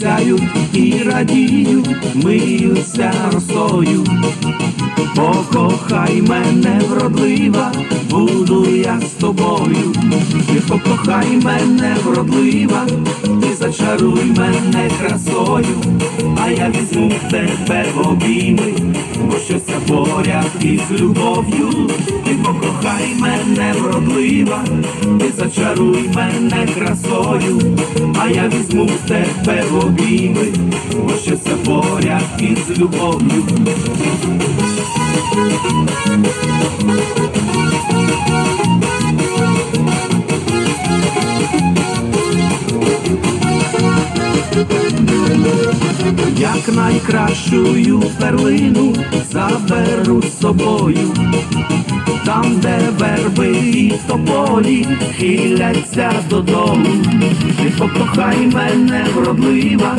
Сяють і радіють, миються росою. Покохай мене вродлива, буду я з тобою. Покохай мене вродлива, ти зачаруй мене красою, а я візьму тебе в обійми, бо щось поряд із любов'ю. Ти покохай мене вродлива, ти зачаруй мене красою, а я візьму тебе в обійми, бо щось поряд із любов'ю. Як найкращую перлину заберу з собою, там, де верби і тополі хиляться додому. Ти мене вродлива,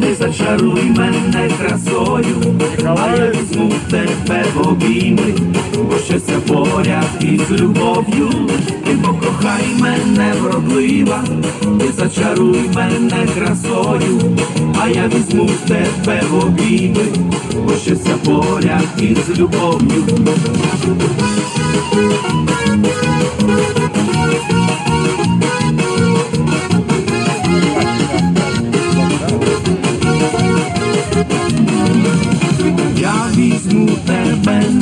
ти зачаруй мене красою, а я візьму тебе в обійми, бо щось я поряд із любов'ю. Ти покохай мене вродлива, ти зачаруй мене красою, а я візьму тебе в обійми, бо щось я поряд із любов'ю.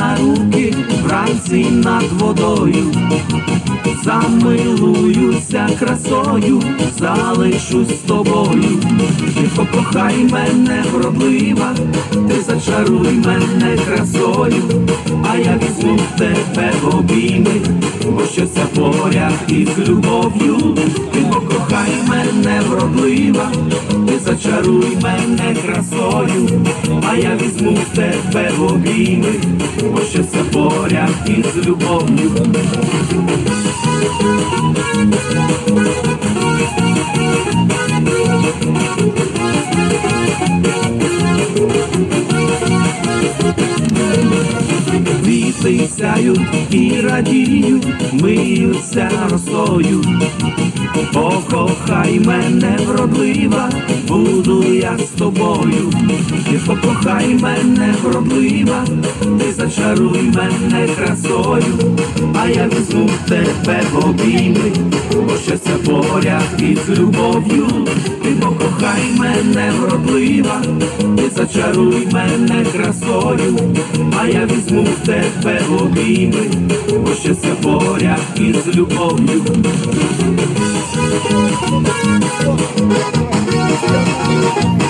На руки вранці над водою, замилуюся красою, залишусь з тобою. Ти покохай мене вродлива, ти зачаруй мене красою, а я візьму тебе в обійми, бо щось я поряд із любов'ю. Ти покохай мене вродлива, зачаруй мене красою, а я візьму тебе в обійми, бо щось я поряд із любов'ю. Сяють і радіють, миються росою. Покохай мене вродлива, буду я з тобою. Ти покохай мене вродлива, ти зачаруй мене красою, а я візьму тебе в обійми, бо щось я поряд із любов'ю. Ти покохай мене вродлива, ти зачаруй мене красою, а я візьму в тебе обійми, бо щось поряд із любов'ю. Thank you.